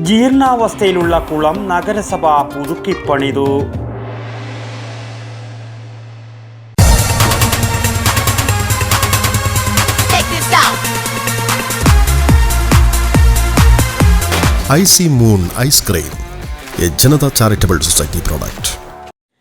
ജീർണാവസ്ഥയിലുള്ള കുളം നഗരസഭ പുതുക്കിപ്പണിതു. Icy moon ice cream A Janata charitable society product.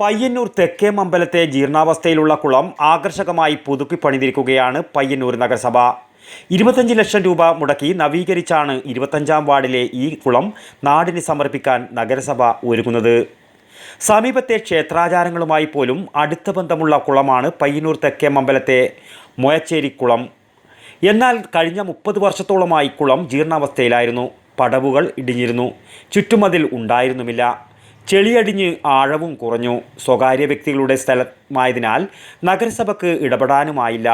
Payyanur തെക്കേ മമ്പലത്തെ ജീർണാവസ്ഥയിലുള്ള കുളം ആകർഷകമായി പുതുക്കി പണിതിരിക്കുകയാണ് പയ്യന്നൂർ നഗരസഭ. ഇരുപത്തഞ്ച് ലക്ഷം രൂപ മുടക്കി നവീകരിച്ചാണ് ഇരുപത്തഞ്ചാം വാർഡിലെ ഈ കുളം നാടിന് സമർപ്പിക്കാൻ നഗരസഭ ഒരുങ്ങുന്നത്. സമീപത്തെ ക്ഷേത്രാചാരങ്ങളുമായി പോലും അടുത്ത ബന്ധമുള്ള കുളമാണ് പയ്യന്നൂർ തെക്കേ മമ്പലത്തെ മൊയച്ചേരി കുളം. എന്നാൽ കഴിഞ്ഞ മുപ്പത് വർഷത്തോളമായി കുളം ജീർണാവസ്ഥയിലായിരുന്നു. പടവുകൾ ഇടിഞ്ഞിരുന്നു. ചുറ്റുമതിൽ ഉണ്ടായിരുന്നുമില്ല. ചെളിയടിഞ്ഞ് ആഴവും കുറഞ്ഞു. സ്വകാര്യ വ്യക്തികളുടെ സ്ഥലമായതിനാൽ നഗരസഭയ്ക്ക് ഇടപെടാനുമായില്ല.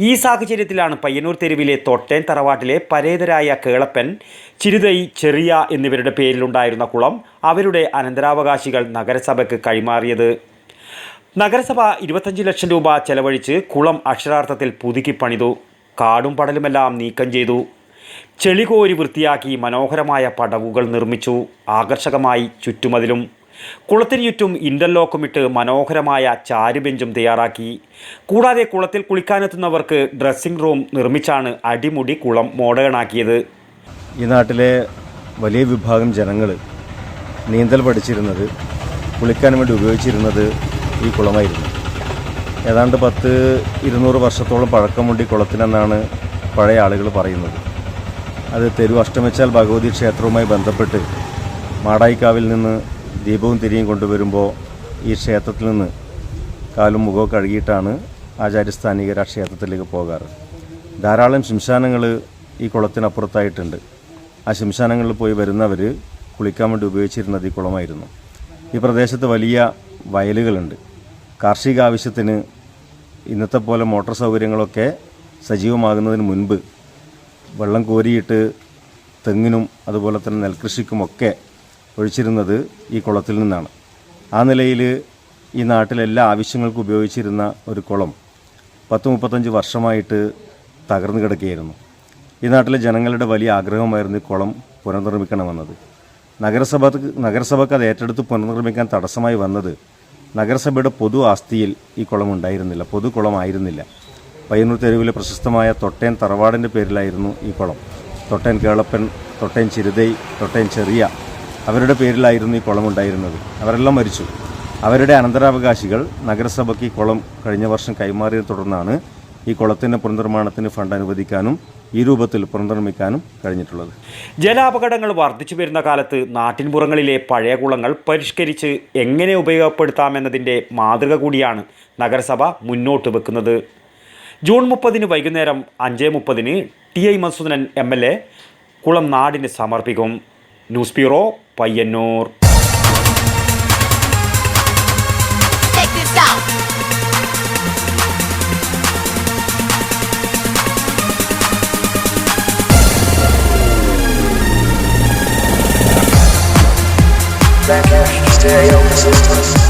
ഈ സാഹചര്യത്തിലാണ് പയ്യന്നൂർ തെരുവിലെ തൊട്ടേൻ തറവാട്ടിലെ പരേതരായ കേളപ്പൻ ചിരുതൈ ചെറിയ എന്നിവരുടെ പേരിലുണ്ടായിരുന്ന കുളം അവരുടെ അനന്തരാവകാശികൾ നഗരസഭയ്ക്ക് കൈമാറിയത്. നഗരസഭ ഇരുപത്തഞ്ച് ലക്ഷം രൂപ ചെലവഴിച്ച് കുളം അക്ഷരാർത്ഥത്തിൽ പുതുക്കി പണിതു. കാടും പടലുമെല്ലാം നീക്കം ചെയ്തു. ചെളികോരി വൃത്തിയാക്കി മനോഹരമായ പടവുകൾ നിർമ്മിച്ചു. ആകർഷകമായി ചുറ്റുമതിലും കുളത്തിന് ചുറ്റും ഇന്റർലോക്കും ഇട്ട് മനോഹരമായ ചാരുബെഞ്ചും തയ്യാറാക്കി. കൂടാതെ കുളത്തിൽ കുളിക്കാനെത്തുന്നവർക്ക് ഡ്രസ്സിംഗ് റൂം നിർമ്മിച്ചാണ് അടിമുടി കുളം മോഡേണാക്കിയത്. ഈ നാട്ടിലെ വലിയ വിഭാഗം ജനങ്ങൾ നീന്തൽ പഠിച്ചിരുന്നത് കുളിക്കാൻ വേണ്ടി ഉപയോഗിച്ചിരുന്നത് ഈ കുളമായിരുന്നു. ഏതാണ്ട് പത്ത് ഇരുന്നൂറ് വർഷത്തോളം പഴക്കമുണ്ട് ഈ കുളത്തിനെന്നാണ് പഴയ ആളുകൾ പറയുന്നത്. അത് തെരു അഷ്ടമിച്ചാൽ ഭഗവതി ക്ഷേത്രവുമായി ബന്ധപ്പെട്ട് മാടായിക്കാവിൽ നിന്ന് ദീപവും തിരിയും കൊണ്ടുവരുമ്പോൾ ഈ ക്ഷേത്രത്തിൽ നിന്ന് കാലും മുഖവും കഴുകിയിട്ടാണ് ആചാര്യസ്ഥാനികർ ആ ക്ഷേത്രത്തിലേക്ക് പോകാറ്. ധാരാളം ശംശാനങ്ങൾ ഈ കുളത്തിനപ്പുറത്തായിട്ടുണ്ട്. ആ ശംശാനങ്ങളിൽ പോയി വരുന്നവർ കുളിക്കാൻ വേണ്ടി ഉപയോഗിച്ചിരുന്നത് ഈ കുളമായിരുന്നു. ഈ പ്രദേശത്ത് വലിയ വയലുകളുണ്ട്. കാർഷിക ആവശ്യത്തിന് ഇന്നത്തെ പോലെ മോട്ടോർ സൗകര്യങ്ങളൊക്കെ സജീവമാകുന്നതിന് മുൻപ് വെള്ളം കോരിയിട്ട് തെങ്ങിനും അതുപോലെ തന്നെ നെൽകൃഷിക്കുമൊക്കെ ഒഴിച്ചിരുന്നത് ഈ കുളത്തിൽ നിന്നാണ്. ആ നിലയിൽ ഈ നാട്ടിലെ എല്ലാ ആവശ്യങ്ങൾക്കും ഉപയോഗിച്ചിരുന്ന ഒരു കുളം പത്ത് മുപ്പത്തഞ്ച് വർഷമായിട്ട് തകർന്നു കിടക്കുകയായിരുന്നു. ഈ നാട്ടിലെ ജനങ്ങളുടെ വലിയ ആഗ്രഹമായിരുന്നു ഈ കുളം പുനർനിർമ്മിക്കണമെന്നത് നഗരസഭ നഗരസഭക്ക് അത് ഏറ്റെടുത്ത് പുനർനിർമ്മിക്കാൻ തടസ്സമായി വന്നത് നഗരസഭയുടെ പൊതു ആസ്തിയിൽ ഈ കുളം ഉണ്ടായിരുന്നില്ല പൊതു കുളമായിരുന്നില്ല. പയ്യന്നൂർ തെരുവിലെ പ്രശസ്തമായ തൊട്ടേൻ തറവാടിന്റെ പേരിലായിരുന്നു ഈ കുളം. തൊട്ടേൻ കേളപ്പൻ തൊട്ടേൻ ചിരുതൈ തൊട്ടേൻ ചെറിയ അവരുടെ പേരിലായിരുന്നു ഈ കുളം ഉണ്ടായിരുന്നത്. അവരെല്ലാം മരിച്ചു. അവരുടെ അനന്തരാവകാശികൾ നഗരസഭയ്ക്ക് ഈ കുളം കഴിഞ്ഞ വർഷം കൈമാറിയതിനെ തുടർന്നാണ് ഈ കുളത്തിന്റെ പുനർനിർമ്മാണത്തിന് ഫണ്ട് അനുവദിക്കാനും ഈ രൂപത്തിൽ പുനർനിർമ്മിക്കാനും കഴിഞ്ഞിട്ടുള്ളത്. ജലാപകടങ്ങൾ വർദ്ധിച്ചു വരുന്ന കാലത്ത് നാട്ടിൻപുറങ്ങളിലെ പഴയ കുളങ്ങൾ പരിഷ്കരിച്ച് എങ്ങനെ ഉപയോഗപ്പെടുത്താമെന്നതിന്റെ മാതൃക കൂടിയാണ് നഗരസഭ മുന്നോട്ട് വെക്കുന്നത്. ജൂൺ മുപ്പതിന് വൈകുന്നേരം അഞ്ച് മുപ്പതിന് T I Madhusoodanan M L A കുളം നാടിന് സമർപ്പിക്കും. News bureau Payyanur. Stay on the Stereo